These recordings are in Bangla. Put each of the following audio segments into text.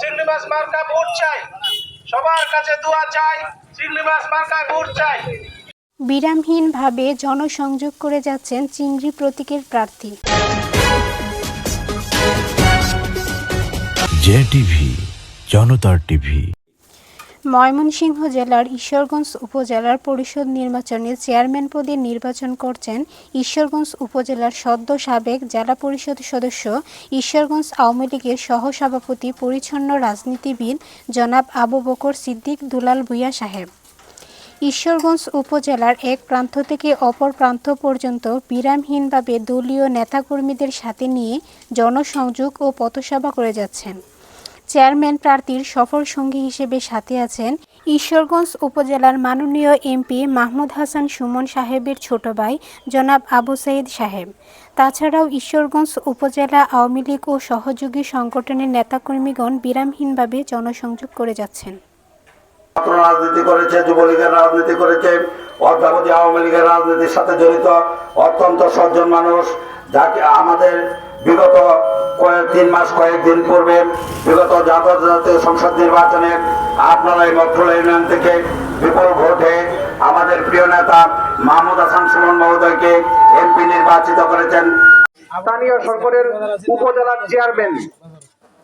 চিংড়ি মাছ মার্কা ভোট চাই। সবার কাছে দোয়া চাই চিংড়ি মাছ মার্কায় ভোট চাই। বিরামহীনভাবে জনসংযোগ করে যাচ্ছেন চিংড়ি প্রতীকের প্রার্থী। জে টিভি জনতার টিভি। ময়মনসিংহ জেলার ঈশ্বরগঞ্জ উপজেলার পরিষদ নির্বাচনে চেয়ারম্যান পদে নির্বাচন করছেন ঈশ্বরগঞ্জ উপজেলার সদ্য সাবেক জেলা পরিষদ সদস্য, ঈশ্বরগঞ্জ আওয়ামী লীগের সহসভাপতি, পরিচ্ছন্ন রাজনীতিবিদ জনাব আবু বকর সিদ্দিক দুলাল ভুইয়া সাহেব। ঈশ্বরগঞ্জ উপজেলার এক প্রান্ত থেকে অপর প্রান্ত পর্যন্ত বিরামহীনভাবে দলীয় নেতাকর্মীদের সাথে নিয়ে জনসংযোগ ও পথসভা করে যাচ্ছেন। চেয়ারম্যান প্রার্থীর সফল সঙ্গী হিসেবে সাথে আছেন ঈশ্বরগঞ্জ উপজেলার মাননীয় এমপি মাহমুদ হাসান সুমন সাহেবের ছোট ভাই জনাব আবু সাইদ সাহেব। তাছাড়াও ঈশ্বরগঞ্জ উপজেলা আওয়ামী লীগ ও সহযোগী সংগঠনের নেতাকর্মীগণ বিরামহীনভাবে জনসংযোগ করে যাচ্ছেন। রাজনীতি করেছে যুবলীগের রাজনীতি করেছে আওয়ামী লীগের রাজনীতির সাথে জড়িত, অত্যন্ত সজ্জন মানুষ, যাকে আমাদের বিগত কয়েক তিন মাস কয়েকদিন পূর্বে বিগত জাতীয় জাতীয় সংসদ নির্বাচনে আপনারা এই মকফুল ইউনিয়ন থেকে বিপুল ভোটে আমাদের প্রিয় নেতা মাহমুদ হাসান সুমন মহোদয়কে এমপি নির্বাচিত করেছেন। স্থানীয় সরকারের উপজেলার চেয়ারম্যান।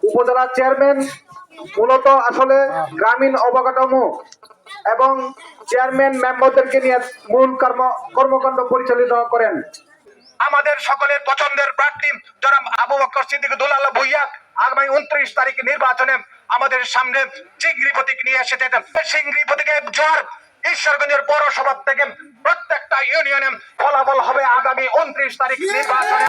উপজেলার চেয়ারম্যান মূলত আসলে গ্রামীণ অবকাঠামো এবং চেয়ারম্যান মেম্বারদেরকে নিয়ে মূল কর্ম, কর্মকাণ্ড পরিচালিত করেন। আমাদের সকলের পছন্দের প্রার্থী জনাব আবু বকর সিদ্দিক দুলাল ভুইয়া আগামী উনত্রিশ তারিখ নির্বাচনে আমাদের সামনে চিংড়ি প্রতীক নিয়ে এসে যেতেন চিংড়ি প্রতীকে জোর ঈশ্বরগঞ্জের পৌরসভা থেকে প্রত্যেকটা ইউনিয়নে ফলাফল হবে আগামী উনত্রিশ তারিখ নির্বাচনে।